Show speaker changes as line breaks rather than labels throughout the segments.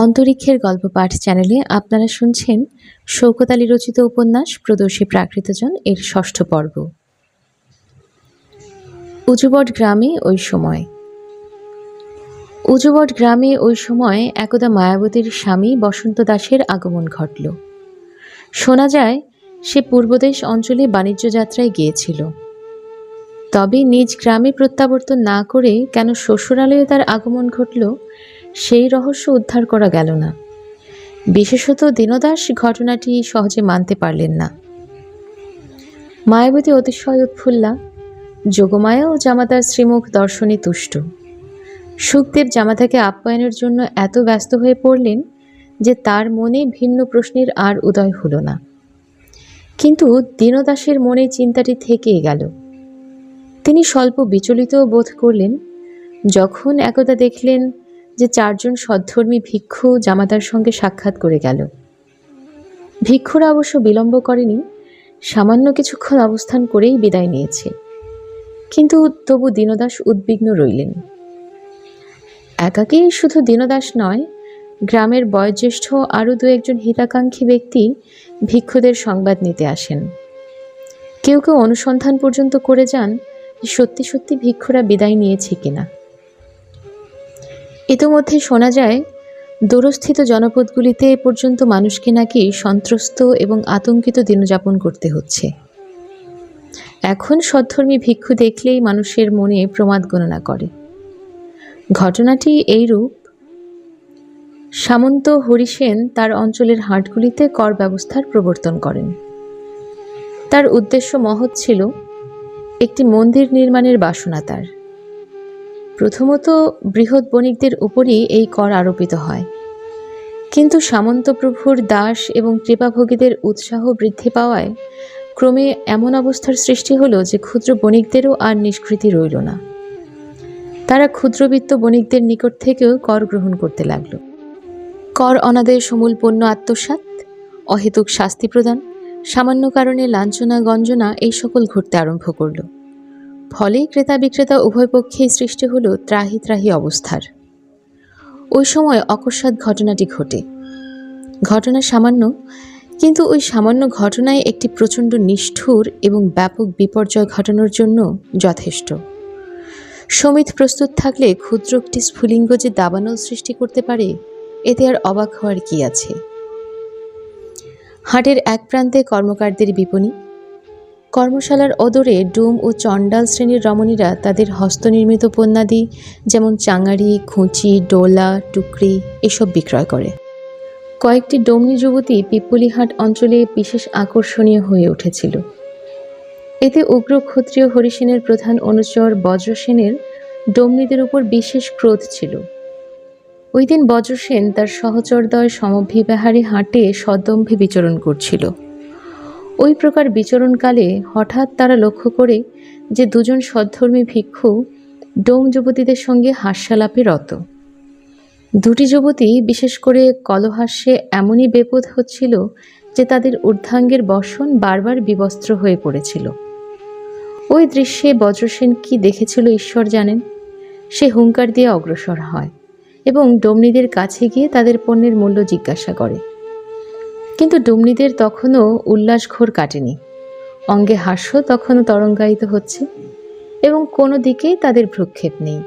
অন্তরিক্ষের গল্প পাঠ চ্যানেলে আপনারা শুনছেন শৌকত আলী রচিত উপন্যাস প্রদর্শী প্রাকৃতজন এর ষষ্ঠ পর্ব। উজুবট গ্রামে ওই সময়। উজুবট গ্রামে ওই সময় একদা মায়াবতীর স্বামী বসন্ত দাসের আগমন ঘটল। শোনা যায়, সে পূর্বদেশ অঞ্চলে বাণিজ্য যাত্রায় গিয়েছিল। তবে নিজ গ্রামে প্রত্যাবর্তন না করে কেন শ্বশুরালয়ে তার আগমন ঘটল সেই রহস্য উদ্ধার করা গেল না। বিশেষত দীনদাস ঘটনাটি সহজে মানতে পারলেন না। মায়াবতী অতিশয় উৎফুল্লা, যোগমায়া ও জামাতার শ্রীমুখ দর্শনে তুষ্ট। সুখদেব জামাতাকে আপ্যায়নের জন্য এত ব্যস্ত হয়ে পড়লেন যে তার মনে ভিন্ন প্রশ্নের আর উদয় হলো না। কিন্তু দীনদাসের মনে চিন্তাটি থেকেই গেল। তিনি স্বল্প বিচলিত বোধ করলেন, যখন একদা দেখলেন যে চারজন সদ্ধর্মী ভিক্ষু জামাতার সঙ্গে সাক্ষাৎ করে গেল। ভিক্ষুরা অবশ্য বিলম্ব করেনি, সামান্য কিছুক্ষণ অবস্থান করেই বিদায় নিয়েছে। কিন্তু তবু দীনদাস উদ্বিগ্ন রইলেন। একাকী শুধু দীনদাস নয়, গ্রামের বয়োজ্যেষ্ঠ আরও দু একজন হিতাকাঙ্ক্ষী ব্যক্তি ভিক্ষুদের সংবাদ নিতে আসেন। কেউ কেউ অনুসন্ধান পর্যন্ত করে যান সত্যি সত্যি ভিক্ষুরা বিদায় নিয়েছে কিনা। ইতোমধ্যে শোনা যায়, দূরস্থিত জনপদগুলিতে এ পর্যন্ত মানুষকে নাকি সন্ত্রস্ত এবং আতঙ্কিত দিনযাপন করতে হচ্ছে। এখন সদ্ধর্মী ভিক্ষু দেখলেই মানুষের মনে প্রমাদ গণনা করে। ঘটনাটি এইরূপ, সামন্ত হরিসেন তার অঞ্চলের হাটগুলিতে কর ব্যবস্থার প্রবর্তন করেন। তার উদ্দেশ্য মহৎ ছিল, একটি মন্দির নির্মাণের বাসনা তার। প্রথমত বৃহৎ বণিকদের উপরই এই কর আরোপিত হয়। কিন্তু সামন্তপ্রভুর দাস এবং কৃপাভোগীদের উৎসাহ বৃদ্ধি পাওয়ায় ক্রমে এমন অবস্থার সৃষ্টি হলো যে ক্ষুদ্র বণিকদেরও আর নিষ্কৃতি রইল না। তারা ক্ষুদ্রবিত্ত বণিকদের নিকট থেকেও কর গ্রহণ করতে লাগল। কর অনাদায় সমূল পণ্য আত্মসাৎ, অহেতুক শাস্তি প্রদান, সামান্য কারণে লাঞ্ছনা গঞ্জনা এই সকল ঘটতে আরম্ভ করল। ফলে ক্রেতা বিক্রেতা উভয় পক্ষেই সৃষ্টি হল ত্রাহি ত্রাহি অবস্থার। ওই সময় অকস্মাৎ ঘটনাটি ঘটে। ঘটনা সামান্য, কিন্তু ওই সামান্য ঘটনায় একটি প্রচণ্ড নিষ্ঠুর এবং ব্যাপক বিপর্যয় ঘটানোর জন্য যথেষ্ট। সমিত প্রস্তুত থাকলে ক্ষুদ্র একটি স্ফুলিঙ্গ যে দাবানল সৃষ্টি করতে পারে, এতে আর অবাক হওয়ার কি আছে? হাটের এক প্রান্তে কর্মকারদের বিপণী কর্মশালার অদূরে ডুম ও চণ্ডাল শ্রেণির রমণীরা তাদের হস্তনির্মিত পণ্যাদি, যেমন চাঙারি খুঁচি, ডোলা, টুকরি এসব বিক্রয় করে। কয়েকটি ডোমনি যুবতী পিপুলিহাট অঞ্চলে বিশেষ আকর্ষণীয় হয়ে উঠেছিল। এতে উগ্র ক্ষত্রিয় হরিসেনের প্রধান অনুচর বজ্রসেনের ডোমনিদের উপর বিশেষ ক্রোধ ছিল। ওই দিন বজ্রসেন তার সহচরদয় সমভিব্যাহারে হাটে সদম্ভে বিচরণ করছিল। ওই প্রকার বিচরণকালে হঠাৎ তারা লক্ষ্য করে যে দুজন সদ্ধর্মী ভিক্ষু ডোম যুবতীদের সঙ্গে হাস্যালাপে রত। দুটি যুবতী, বিশেষ করে কলহাস্যে এমনই বেপদ হচ্ছিল যে তাদের ঊর্ধ্বাঙ্গের বসন বারবার বিবস্ত্র হয়ে পড়েছিল। ওই দৃশ্যে বজ্রসেন কি দেখেছিল ঈশ্বর জানেন? সে হুঙ্কার দিয়ে অগ্রসর হয় এবং ডমনিদের কাছে গিয়ে তাদের পণ্যের মূল্য জিজ্ঞাসা করে। কিন্তু ডুমনিদের তখনও উল্লাস ঘোর কাটেনি। অঙ্গে হাস্য তখনও তরঙ্গায়িত হচ্ছে এবং কোনো দিকেই তাদের ভ্রুক্ষেপ নেই।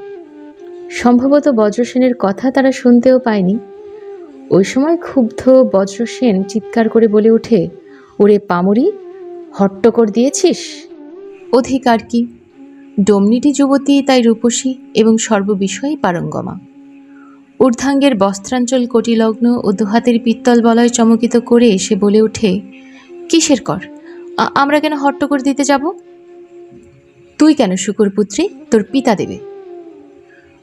সম্ভবত বজ্রসেনের কথা তারা শুনতেও পায়নি। ওই সময় ক্ষুব্ধ বজ্রসেন চিৎকার করে বলে ওঠে, ওরে পামরি হট্টকর দিয়েছিস? অধিকার কি? ডমনিটি যুবতী, তাই রূপসী এবং সর্ববিষয়ে পারঙ্গমা। ঊর্ধ্বাঙ্গের বস্ত্রাঞ্চল কোটিলগ্ন ও দুহাতের পিত্তল বলয় চমকিত করে সে বলে ওঠে, কিসের কর? আমরা কেন হট্ট করে দিতে যাব? তুই কেন শুকুর পুত্রী? তোর পিতা দেবে।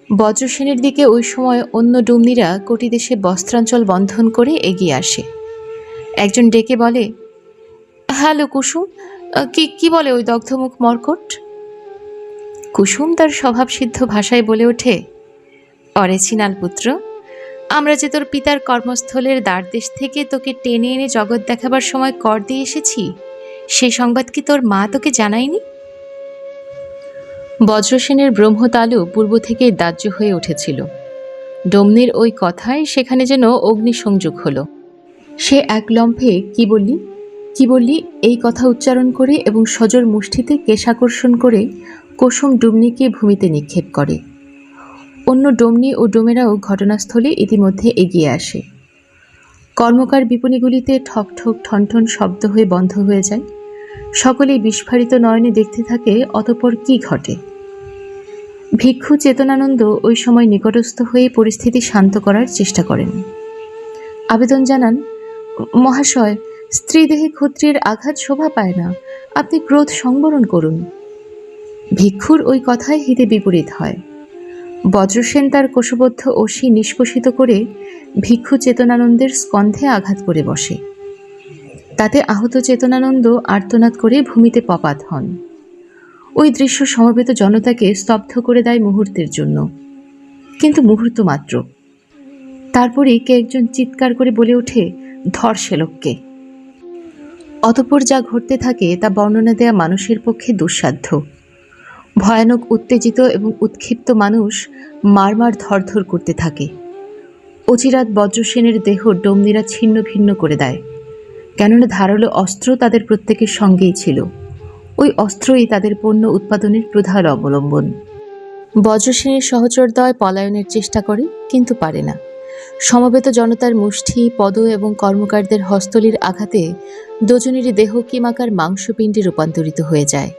বজ্রসেনের দিকে ওই সময় অন্য ডুমনিরা কোটি দেশে বস্ত্রাঞ্চল বন্ধন করে এগিয়ে আসে। একজন ডেকে বলে, হ্যালো, কুসুম কি কি বলে ওই দগ্ধমুখ মর্কট? কুসুম তার স্বভাবসিদ্ধ ভাষায় বলে ওঠে অরে ছিনাল পুত্র, আমরা যে তোর পিতার কর্মস্থলের দ্বারদেশ থেকে তোকে টেনে এনে জগৎ দেখাবার সময় কর দিয়ে এসেছি, সে সংবাদ কি তোর মা তোকে জানায়নি? বজ্রসেনের ব্রহ্মতালু পূর্ব থেকেই দাহ্য হয়ে উঠেছিল। ডমনির ওই কথায় সেখানে যেন অগ্নিসংযোগ হলো। সে এক লম্ফে, কি বললি? কি বললি? এই কথা উচ্চারণ করে এবং সজোর মুষ্টিতে কেশাকর্ষণ করে কুসুম ডুমনিকে ভূমিতে নিক্ষেপ করে। অন্য ডোমনি ও ডোমেরাও ঘটনাস্থলে ইতিমধ্যে এগিয়ে আসে। কর্মকার বিপণীগুলিতে ঠক ঠক ঠনঠন শব্দ হয়ে বন্ধ হয়ে যায়। সকলেই বিস্ফারিত নয়নে দেখতে থাকে অতপর কি ঘটে। ভিক্ষু চেতনানন্দ ওই সময় নিকটস্থ হয়ে পরিস্থিতি শান্ত করার চেষ্টা করেন। আবেদন জানান, মহাশয় স্ত্রী দেহে ক্ষত্রিয়ের আঘাত শোভা পায় না। আপনি ক্রোধ সংবরণ করুন। ভিক্ষুর ওই কথায় হিতে বিপরীত হয়। বজ্রসেন তার কোষবদ্ধ অসি নিষ্কষিত করে ভিক্ষু চেতনানন্দের স্কন্ধে আঘাত করে বসে। তাতে আহত চেতনানন্দ আর্তনাদ করে ভূমিতে পপাত হন। ওই দৃশ্য সমবেত জনতাকে স্তব্ধ করে দেয় মুহূর্তের জন্য। কিন্তু মুহূর্ত মাত্র। তারপরে কে একজন চিৎকার করে বলে ওঠে, ধর সে লোককে অতপর যা ঘটতে থাকে তা বর্ণনা দেয়া মানুষের পক্ষে দুঃসাধ্য। ভয়ানক, উত্তেজিত এবং উৎক্ষিপ্ত মানুষ মারমার ধরধর করতে থাকে। অচিরাত বজ্রসেনের দেহ ডমনিরা ছিন্ন ভিন্ন করে দেয়। কেননা ধারালো অস্ত্র তাদের প্রত্যেকের সঙ্গেই ছিল। ওই অস্ত্রই তাদের পণ্য উৎপাদনের প্রধান অবলম্বন। বজ্রসেনের সহচরদয় পলায়নের চেষ্টা করে, কিন্তু পারে না। সমবেত জনতার মুষ্টি, পদ এবং কর্মকারদের হস্তলির আঘাতে দুজনেরই দেহ কিমাকার মাংসপিণ্ডে রূপান্তরিত হয়ে যায়।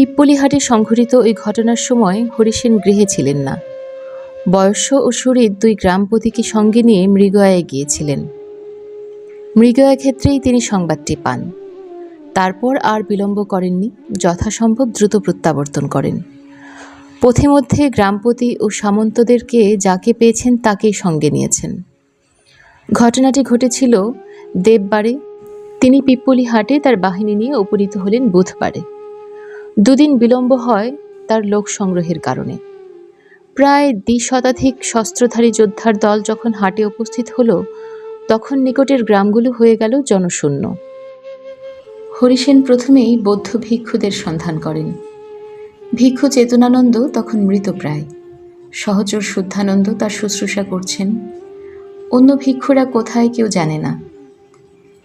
পিপ্পলিহাটে সংঘটিত ওই ঘটনার সময় হরিসেন গৃহে ছিলেন না। বয়স্য ও শরীর দুই গ্রামপতিকে সঙ্গে নিয়ে মৃগয়ায় গিয়েছিলেন। মৃগয়া ক্ষেত্রেই তিনি সংবাদটি পান। তারপর আর বিলম্ব করেননি, যথাসম্ভব দ্রুত প্রত্যাবর্তন করেন। পথে মধ্যে গ্রামপতি ও সামন্তদেরকে যাকে পেয়েছেন তাকেই সঙ্গে নিয়েছেন। ঘটনাটি ঘটেছিল দেববারে তিনি পিপ্পলি হাটে তার বাহিনী নিয়ে উপনীত হলেন বুধবারে। দুদিন বিলম্ব হয় তার লোক সংগ্রহের কারণে। প্রায় দ্বিশতাধিক শস্ত্রধারী যোদ্ধার দল যখন হাটে উপস্থিত হলো, তখন নিকটের গ্রামগুলো হয়ে গেল জনশূন্য। হরিসেন প্রথমেই বৌদ্ধ ভিক্ষুদের সন্ধান করেন। ভিক্ষু চেতনানন্দ তখন মৃতপ্রায় সহচর শুদ্ধানন্দ তার শুশ্রূষা করছেন। অন্য ভিক্ষুরা কোথায় কেউ জানে না।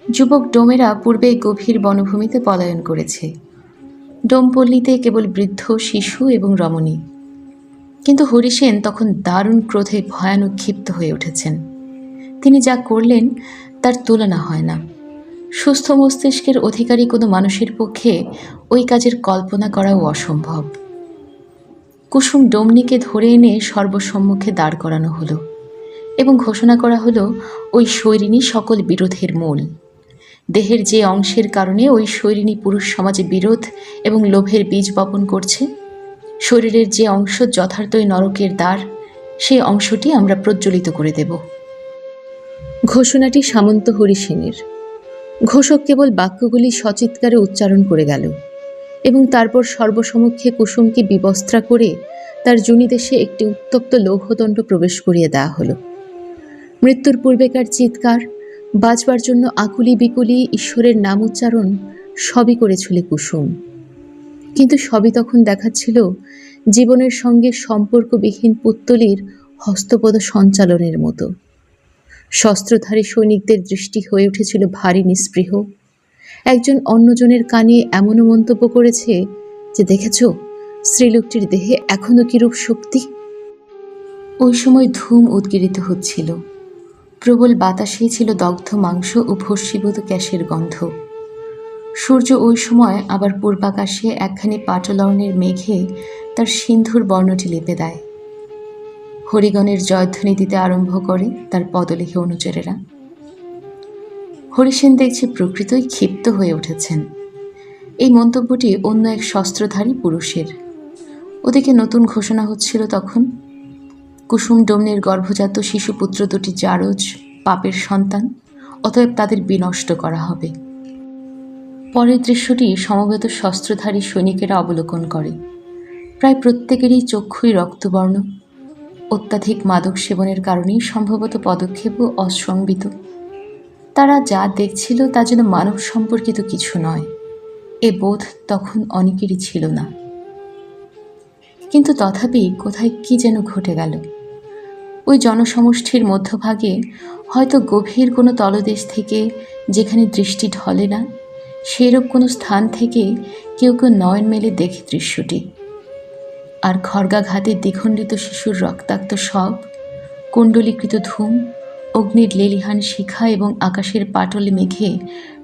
যুবক ডোমেরা পূর্বে গভীর বনভূমিতে পলায়ন করেছে। ডোমপল্লীতে কেবল বৃদ্ধ, শিশু এবং রমণী। কিন্তু হরিসেন তখন দারুণ ক্রোধে ভয়ানক ক্ষিপ্ত হয়ে উঠেছেন। তিনি যা করলেন, তার তুলনা হয় না। সুস্থ মস্তিষ্কের অধিকারী কোনো মানুষের পক্ষে ওই কাজের কল্পনা করাও অসম্ভব। কুসুম ডোমনিকে ধরে এনে সর্বসম্মুখে দাঁড় করানো হলো এবং ঘোষণা করা হলো, ওই শৈরিনী সকল বিরোধের মূল। দেহের যে অংশের কারণে ওই শৈরিনী পুরুষ সমাজে বিরোধ এবং লোভের বীজ বপন করছে। শরীরের যে অংশ যথার্থই নরকের দ্বার, সেই অংশটি আমরা প্রজ্বলিত করে দেব। ঘোষণাটি সামন্ত হরিসেনের। ঘোষক কেবল বাক্যগুলি সচিৎকারে উচ্চারণ করে গেল এবং তারপর সর্বসমক্ষে কুসুমকে বিবস্ত্রা করে তার জুনিদেশে একটি উত্তপ্ত লৌহদণ্ড প্রবেশ করিয়ে দেওয়া হলো। মৃত্যুর পূর্বেকার চিৎকার বাঁচবার জন্য আকুলি বিকুলি ঈশ্বরের নাম উচ্চারণ সবই করেছিল কুসুম। কিন্তু সবই তখন দেখাচ্ছিল জীবনের সঙ্গে সম্পর্কবিহীন পুত্তলির হস্তপদ সঞ্চালনের মতো। শস্ত্রধারী সৈনিকদের দৃষ্টি হয়ে উঠেছিল ভারী নিস্পৃহ। একজন অন্যজনের কানে এমনও মন্তব্য করেছে যে, দেখেছ, স্ত্রীলোকটির দেহে এখনও কিরূপ শক্তি? ওই সময় ধূম উদ্গীরিত হচ্ছিল। প্রবল বাতাসেই ছিল দগ্ধ মাংস ও ভস্মীভূত গ্যাসের গন্ধ। সূর্য ওই সময় আবার পূর্বাকাশে একখানি পাটলর্ণের মেঘে তার সিন্ধুর বর্ণটি লেপে দেয়। হরিগণের জয়ধ্বনি দিতে আরম্ভ করে তার পদলেখে অনুচরেরা। হরিসেন দেখছে প্রকৃতই ক্ষিপ্ত হয়ে উঠেছেন। এই মন্তব্যটি অন্য এক শস্ত্রধারী পুরুষের। ওদিকে নতুন ঘোষণা হচ্ছিল তখন। কুসুম ডোমনের গর্ভজাত শিশুপুত্র দুটি জারজ পাপের সন্তান, অতএব তাদের বিনষ্ট করা হবে। পরের দৃশ্যটি সমবেত শস্ত্রধারী সৈনিকেরা অবলোকন করে। প্রায় প্রত্যেকেরই চক্ষুই রক্তবর্ণ। অত্যাধিক মাদক সেবনের কারণেই সম্ভবত পদক্ষেপও অসংবিত তারা যা দেখছিল তা যেন মানব সম্পর্কিত কিছু নয়। এ বোধ তখন অনেকেরই ছিল না। কিন্তু তথাপি কোথায় কি যেন ঘটে গেল। ওই জনসমষ্টির মধ্যভাগে হয়তো গভীর কোনো তলদেশ থেকে যেখানে দৃষ্টি ঢলে না, সেরূপ কোনো স্থান থেকে কেউ কেউ নয়ন মেলে দেখে দৃশ্যটি। আর খড়গাঘাতে দ্বিখণ্ডিত শিশুর রক্তাক্ত সব কুণ্ডলীকৃত ধূম, অগ্নির লেলিহান শিখা এবং আকাশের পাটলে মেঘে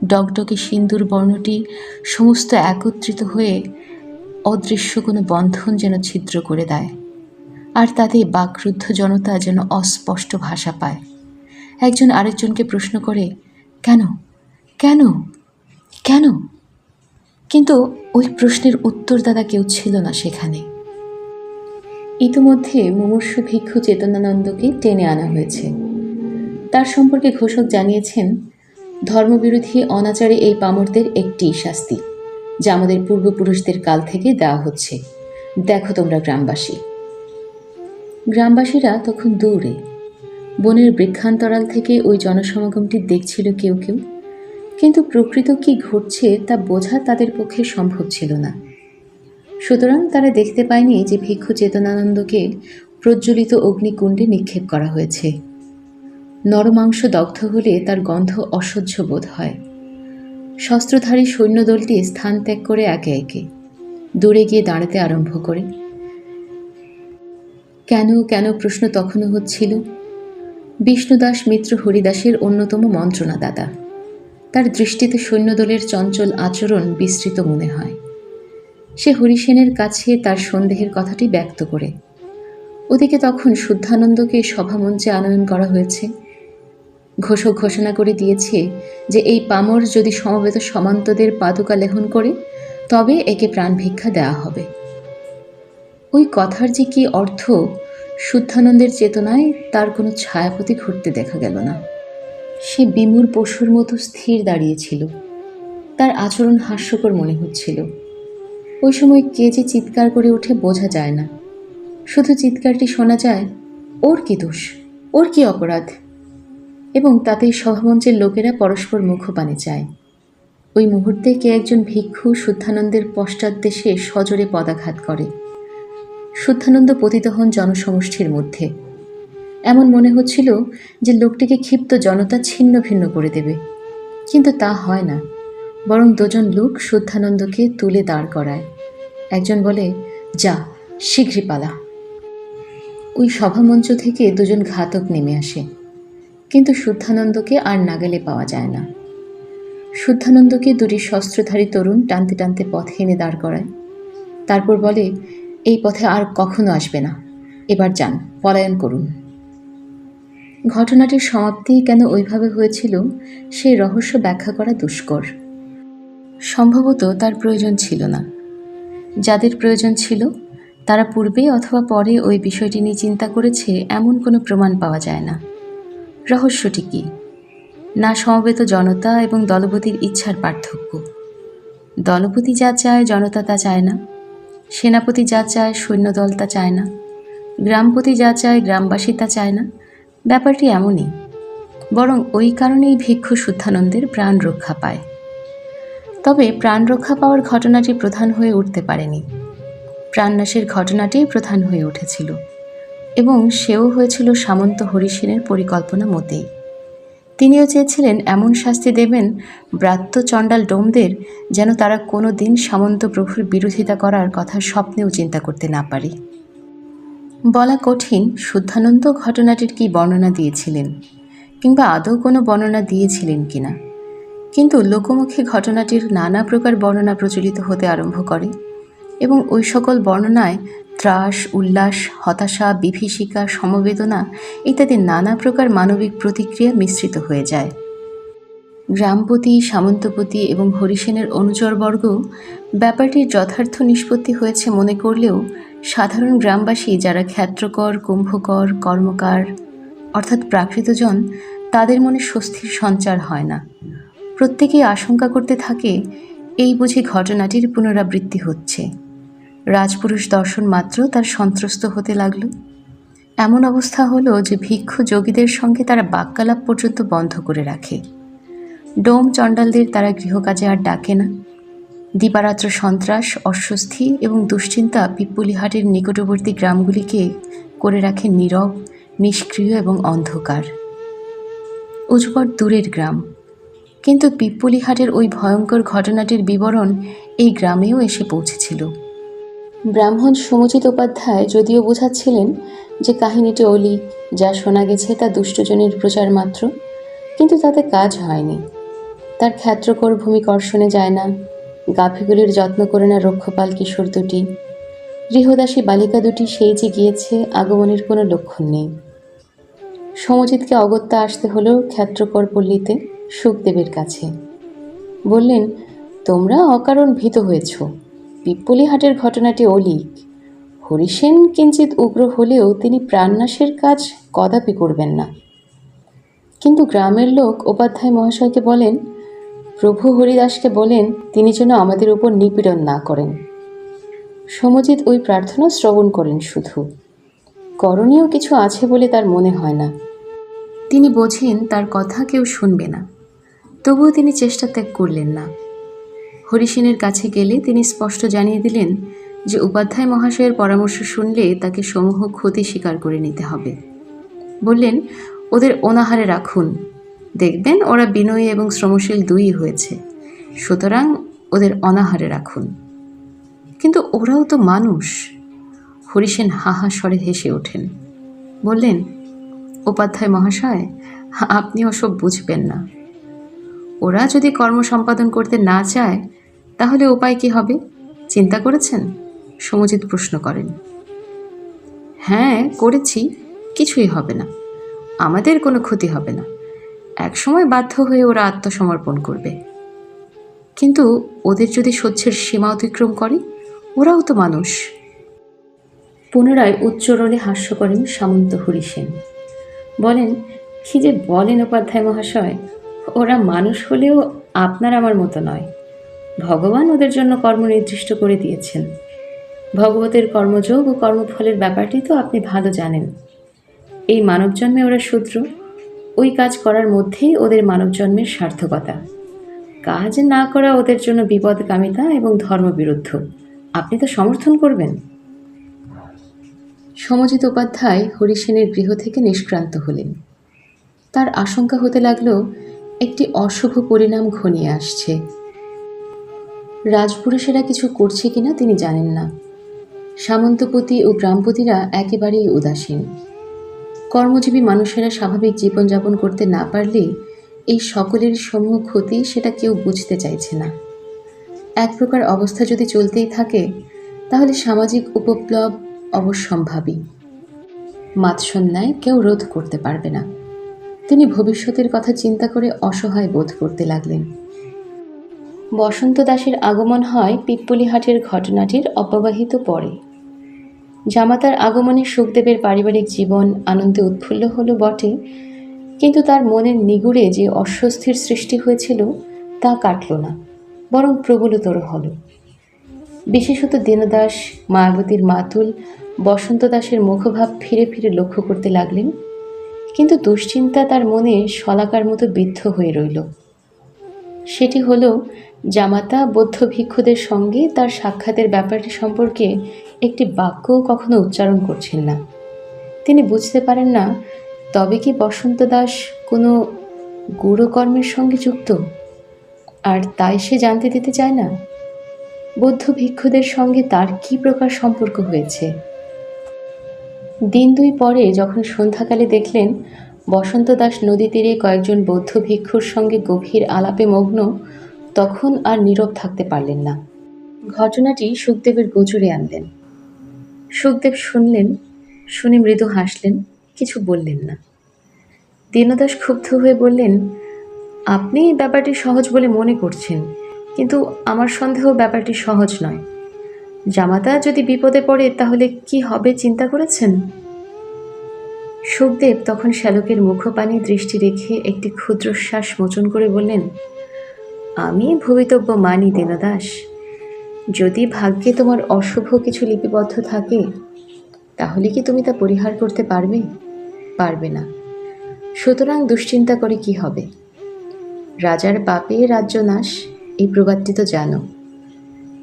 ডগডগে সিন্দুর বর্ণটি সমস্ত একত্রিত হয়ে অদৃশ্য কোনো বন্ধন যেন ছিদ্র করে দেয়। আর তাতে বাকরুদ্ধ জনতা যেন অস্পষ্ট ভাষা পায়। একজন আরেকজনকে প্রশ্ন করে, কেন? কেন? কেন? কিন্তু ওই প্রশ্নের উত্তরদাতা কেউ ছিল না সেখানে। ইতিমধ্যে মুমূর্ষু ভিক্ষু চেতনানন্দকে টেনে আনা হয়েছে। তার সম্পর্কে ঘোষক জানিয়েছেন, ধর্মবিরোধী অনাচারে এই পামরদের একটি শাস্তি, যা আমাদের পূর্বপুরুষদের কাল থেকে দেওয়া হচ্ছে। দেখো তোমরা গ্রামবাসী। গ্রামবাসীরা তখন দূরে বনের বৃক্ষান্তরাল থেকে ওই জনসমাগমটি দেখছিল কেউ কেউ। কিন্তু প্রকৃত কি ঘটছে তা বোঝা তাদের পক্ষে সম্ভব ছিল না। সুতরাং তারা দেখতে পায়নি যে ভিক্ষু চেতনানন্দকে প্রজ্বলিত অগ্নিকুণ্ডে নিক্ষেপ করা হয়েছে। নরমাংস দগ্ধ হলে তার গন্ধ অসহ্য বোধ হয়। শস্ত্রধারী সৈন্যদলটি স্থান ত্যাগ করে একে একে দূরে গিয়ে দাঁড়াতে আরম্ভ করে। কেন কেন প্রশ্ন তখনও হচ্ছিল? বিষ্ণুদাস মিত্র হরিদাসের অন্যতম মন্ত্রণাদাতা তার দৃষ্টিতে সৈন্যদলের চঞ্চল আচরণ বিস্তৃত মনে হয়। সে হরিসেনের কাছে তার সন্দেহের কথাটি ব্যক্ত করে। ওদিকে তখন শুদ্ধানন্দকে সভামঞ্চে আনয়ন করা হয়েছে। ঘোষক ঘোষণা করে দিয়েছে যে এই পামর যদি সমবেত সমান্তদের পাদুকা লেহন করে, তবে একে প্রাণ ভিক্ষা দেওয়া হবে। ওই কথার যে কি অর্থ শুদ্ধানন্দের চেতনায় তার কোনো ছায়াপতি ঘুরতে দেখা গেল না। সে বিমূর পশুর মতো স্থির দাঁড়িয়েছিল তার আচরণ হাস্যকর মনে হচ্ছিল। ওই সময় কে যে চিৎকার করে ওঠে বোঝা যায় না। শুধু চিৎকারটি শোনা যায়, ওর কি দোষ? ওর কি অপরাধ? এবং তাতেই সভামঞ্চের লোকেরা পরস্পর মুখপানে চায়। ওই মুহূর্তে কে একজন ভিক্ষু শুদ্ধানন্দের পশ্চাৎ দেশে সজোরে পদাঘাত করে। শুদ্ধানন্দ পতিত হন জনসমষ্টির মধ্যে। এমন মনে হচ্ছিল যে লোকটিকে ক্ষিপ্ত জনতা ছিন্ন ভিন্ন করে দেবে। কিন্তু তা হয় না। বরং দুজন লোক শুদ্ধানন্দকে তুলে দাঁড় করায়। একজন বলে, যা, শীঘ্রই পালা। ওই সভামঞ্চ থেকে দুজন ঘাতক নেমে আসে। কিন্তু শুদ্ধানন্দকে আর নাগালে পাওয়া যায় না। শুদ্ধানন্দকে দুটি শস্ত্রধারী তরুণ টানতে টানতে পথে এনে দাঁড় করায়। তারপর বলে এই পথে আর কখনো আসবে না। এবার যান, পলায়ন করুন। ঘটনাটির সমাপ্তি কেন ওইভাবে হয়েছিল সেই রহস্য ব্যাখ্যা করা দুষ্কর। সম্ভবত তার প্রয়োজন ছিল না। যাদের প্রয়োজন ছিল, তারা পূর্বে অথবা পরে ওই বিষয়টি নিয়ে চিন্তা করেছে, এমন কোনো প্রমাণ পাওয়া যায় না। রহস্যটি কী? না সমবেত জনতা এবং দলপতির ইচ্ছার পার্থক্য। দলপতি যা চায়, জনতা তা চায় না। সেনাপতি যা চায়, সৈন্যদল তা চায় না। গ্রামপতি যা চায়, গ্রামবাসী তা চায় না। ব্যাপারটি এমনই। বরং ওই কারণেই ভিক্ষু শুদ্ধানন্দের প্রাণ রক্ষা পায়। তবে প্রাণ রক্ষা পাওয়ার ঘটনাটি প্রধান হয়ে উঠতে পারেনি। প্রাণনাশের ঘটনাটি প্রধান হয়ে উঠেছিল। এবং সেও হয়েছিল সামন্ত হরিসেনের পরিকল্পনা মতেই। তিনিও চেয়েছিলেন এমন শাস্তি দেবেন ব্রাত্য চণ্ডাল ডোমদের যেন তারা কোনো দিন সামন্ত প্রভুর বিরোধিতা করার কথা স্বপ্নেও চিন্তা করতে না পারে। বলা কঠিন, শুদ্ধানন্দ ঘটনাটির কি বর্ণনা দিয়েছিলেন? কিংবা আদৌ কোনো বর্ণনা দিয়েছিলেন কিনা? কিন্তু লোকমুখে ঘটনাটির নানা প্রকার বর্ণনা প্রচলিত হতে আরম্ভ করে এবং ওই সকল বর্ণনায় ত্রাস, উল্লাস, হতাশা, বিভীষিকা, সমবেদনা ইত্যাদি নানা প্রকার মানবিক প্রতিক্রিয়া মিশ্রিত হয়ে যায়। গ্রামপতি, সামন্তপতি এবং হরিসেনের অনুচরবর্গ ব্যাপারটির যথার্থ নিষ্পত্তি হয়েছে মনে করলেও সাধারণ গ্রামবাসী যারা ক্ষেত্রকর, কুম্ভকর, কর্মকার, অর্থাৎ প্রাকৃতজন, তাদের মনে স্বস্তির সঞ্চার হয় না। প্রত্যেকেই আশঙ্কা করতে থাকে, এই বুঝি ঘটনাটির পুনরাবৃত্তি হচ্ছে। রাজপুরুষ দর্শন মাত্র তার সন্ত্রস্ত হতে লাগল। এমন অবস্থা হলো যে ভিক্ষু যোগীদের সঙ্গে তারা বাক্যালাপ পর্যন্ত বন্ধ করে রাখে। ডোম চণ্ডালদের তারা গৃহকাজে আর ডাকে না। দিবারাত্র সন্ত্রাস, অস্বস্তি এবং দুশ্চিন্তা পিপ্পুলিহাটের নিকটবর্তী গ্রামগুলিকে করে রাখে নীরব, নিষ্ক্রিয় এবং অন্ধকার। উজগর দূরের গ্রাম। কিন্তু পিপ্পুলিহাটের ওই ভয়ঙ্কর ঘটনাটির বিবরণ এই গ্রামেও এসে পৌঁছেছিল। ব্রাহ্মণ সমজিত উপাধ্যায় যদিও বোঝাচ্ছিলেন যে কাহিনীটি অলি, যা শোনা গেছে তা দুষ্টজনের প্রচার মাত্র, কিন্তু তাতে কাজ হয়নি। তার ক্ষেত্রকর ভূমি কর্ষণে যায় না গাভীগুলির যত্ন করে না রক্ষপাল কিশোর দুটি। গৃহদাসী বালিকা দুটি সেই যে গিয়েছে আগমনের কোনো লক্ষণ নেই। সমজিৎকে অগত্যা আসতে হলো ক্ষেত্রকর পল্লীতে সুখদেবের কাছে। বললেন, তোমরা অকারণ ভীত হয়েছ। পিপ্পলি হাটের ঘটনাটি অলিক। হরিসেন কিঞ্চিত উগ্র হলেও তিনি প্রাণনাশের কাজ কদাপি করবেন না। কিন্তু গ্রামের লোক উপাধ্যায় মহাশয়কে বলেন, প্রভু হরিদাসকে বলেন, তিনি যেন আমাদের উপর নিপীড়ন না করেন। সমজিৎ ওই প্রার্থনা শ্রবণ করেন শুধু। করণীয় কিছু আছে বলে তার মনে হয় না। তিনি বোঝেন তার কথা কেউ শুনবে না। তবুও তিনি চেষ্টা ত্যাগ করলেন না। হরিসেনের কাছে গেলে তিনি স্পষ্ট জানিয়ে দিলেন যে উপাধ্যায় মহাশয়ের পরামর্শ শুনলে তাকে সমূহ ক্ষতি স্বীকার করে নিতে হবে। বললেন, ওদের অনাহারে রাখুন। দেখবেন ওরা বিনয়ী এবং শ্রমশীল দুই হয়েছে। সুতরাং ওদের অনাহারে রাখুন। কিন্তু ওরাও তো মানুষ হরিসেন হাহা স্বরে হেসে ওঠেন। বললেন, উপাধ্যায় মহাশয়, আপনি ওসব বুঝবেন না। ওরা যদি কর্ম সম্পাদন করতে না চায় তাহলে উপায় কি হবে? চিন্তা করেছেন? সমজিৎ প্রশ্ন করেন। হ্যাঁ করেছি, কিছুই হবে না। আমাদের কোনো ক্ষতি হবে না। একসময় বাধ্য হয়ে ওরা আত্মসমর্পণ করবে। কিন্তু ওদের যদি সহ্যের সীমা অতিক্রম করে, ওরাও তো মানুষ। পুনরায় উচ্চরণে হাস্য করেন সামন্ত হরিসেন বলেন, কি যে বলেন উপাধ্যায় মহাশয়, ওরা মানুষ হলেও আপনার আমার মতো নয়। ভগবান ওদের জন্য কর্ম নির্দিষ্ট করে দিয়েছেন। ভগবতের কর্মযোগ ও কর্মফলের ব্যাপারটি তো আপনি ভালো জানেন। এই মানব জন্মে ওরা শূদ্র ওই কাজ করার মধ্যেই ওদের মানব জন্মের সার্থকতা। কাজ না করা ওদের জন্য বিপদকামিতা এবং ধর্মবিরুদ্ধ। আপনি তো সমর্থন করবেন। সমজিত উপাধ্যায় হরিসেনের গৃহ থেকে নিষ্ক্রান্ত হলেন। তার আশঙ্কা হতে লাগল, একটি অশুভ পরিণাম ঘনিয়ে আসছে। রাজপুরুষেরা কিছু করছে কিনা তিনি জানেন না। সামন্তপতি ও গ্রামপতিরা একেবারেই উদাসীন। কর্মজীবী মানুষেরা স্বাভাবিক জীবনযাপন করতে না পারলে এই সকলের সমূহ ক্ষতি সেটা কেউ বুঝতে চাইছে না। এক প্রকার অবস্থা যদি চলতেই থাকে, তাহলে সামাজিক উপপ্লব অবশ্যম্ভাবী। মাৎসন্যায় কেউ রোধ করতে পারবে না। তিনি ভবিষ্যতের কথা চিন্তা করে অসহায় বোধ করতে লাগলেন। বসন্ত দাসের আগমন হয় পিপ্পলিহাটের ঘটনাটির অব্যবহিত পরে। জামাতার আগমনে সুখদেবের পারিবারিক জীবন আনন্দে উৎফুল্ল হলো বটে, কিন্তু তার মনের নিগুড়ে যে অস্বস্তির সৃষ্টি হয়েছিল তা কাটল না, বরং প্রবলতর হল। বিশেষত দীনদাস, মায়াবতীর মাতুল, বসন্ত দাসের মুখভাব ফিরে ফিরে লক্ষ্য করতে লাগলেন, কিন্তু দুশ্চিন্তা তার মনে শলাকার মতো বিদ্ধ হয়ে রইল। সেটি হলো, জামাতা বৌদ্ধ ভিক্ষুদের সঙ্গে তার সাক্ষাতের ব্যাপারটি সম্পর্কে একটি বাক্যও কখনো উচ্চারণ করছেন না। তিনি বুঝতে পারেন না, তবে কি বসন্ত দাস কোনো গুরুকর্মের সঙ্গে যুক্ত? আর তাই সে জানতে দিতে চায় না? বৌদ্ধ ভিক্ষুদের সঙ্গে তার কি প্রকার সম্পর্ক হয়েছে? দিন দুই পরে যখন সন্ধ্যাকালে দেখলেন বসন্ত দাস নদী তীরে কয়েকজন বৌদ্ধ ভিক্ষুর সঙ্গে গভীর আলাপে মগ্ন, তখন আর নীরব থাকতে পারলেন না। ঘটনাটি সুখদেবের গোচরে আনলেন। সুখদেব শুনলেন, শুনে মৃদু হাসলেন, কিছু বললেন না। দীনদাস ক্ষুব্ধ হয়ে বললেন, আপনি ব্যাপারটি সহজ বলে মনে করছেন, কিন্তু আমার সন্দেহ ব্যাপারটি সহজ নয়। জামাতা যদি বিপদে পড়ে তাহলে কি হবে চিন্তা করেছেন? সুখদেব তখন শ্যালকের মুখপানে দৃষ্টি রেখে একটি ক্ষুদ্রশ্বাস মোচন করে বললেন, আমি ভবিতব্য মানি দীনদাস। যদি ভাগ্যে তোমার অশুভ কিছু লিপিবদ্ধ থাকে, তাহলে কি তুমি তা পরিহার করতে পারবে? পারবে না। সুতরাং দুশ্চিন্তা করে কি হবে? রাজার পাপে রাজ্য নাশ, এই প্রবাদটি তো জানো।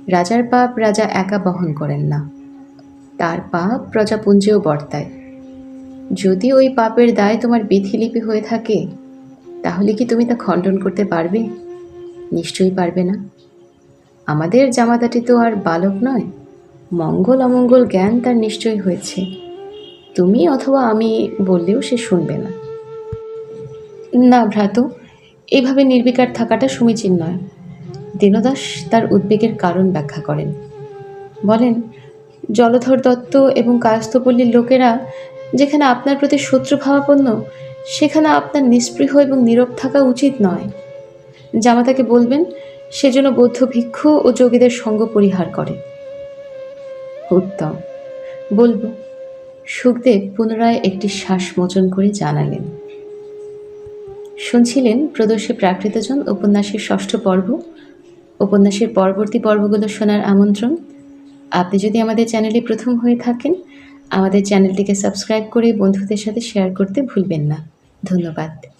রাজার পাপ রাজা একা বহন করেন না। তার পাপ প্রজাপুঞ্জেও বর্তায়। যদি ওই পাপের দায় তোমার বিধিলিপি হয়ে থাকে, তাহলে কি তুমি তা খণ্ডন করতে পারবে? নিশ্চয়ই পারবে না। আমাদের জামাতাটি তো আর বালক নয়, মঙ্গল অমঙ্গল জ্ঞান তার নিশ্চয়ই হয়েছে। তুমি অথবা আমি বললেও সে শুনবে না। না ভ্রাত, এভাবে নির্বিকার থাকাটা সমীচীন নয়। দীনদাস তার উদ্বেগের কারণ ব্যাখ্যা করেন। বলেন, জলধর দত্ত এবং কায়স্থপল্লীর লোকেরা যেখানে আপনার প্রতি শত্রুভাবাপন্ন সেখানে আপনার নিস্পৃহ এবং নীরব থাকা উচিত নয়। জামাতাকে বলবেন সেজন্য বৌদ্ধ ভিক্ষু ও যোগীদের সঙ্গ পরিহার করে। উত্তম। বলব, সুখদেব পুনরায় একটি শ্বাস মোচন করে জানালেন। শুনছিলেন প্রদর্শী প্রাকৃতজন উপন্যাসের ষষ্ঠ পর্ব। উপন্যাসের পরবর্তী পর্বগুলো শোনার আমন্ত্রণ। আপনি যদি আমাদের চ্যানেলে প্রথম হয়ে থাকেন আমাদের চ্যানেলটিকে সাবস্ক্রাইব করে বন্ধুদের সাথে শেয়ার করতে ভুলবেন না। ধন্যবাদ।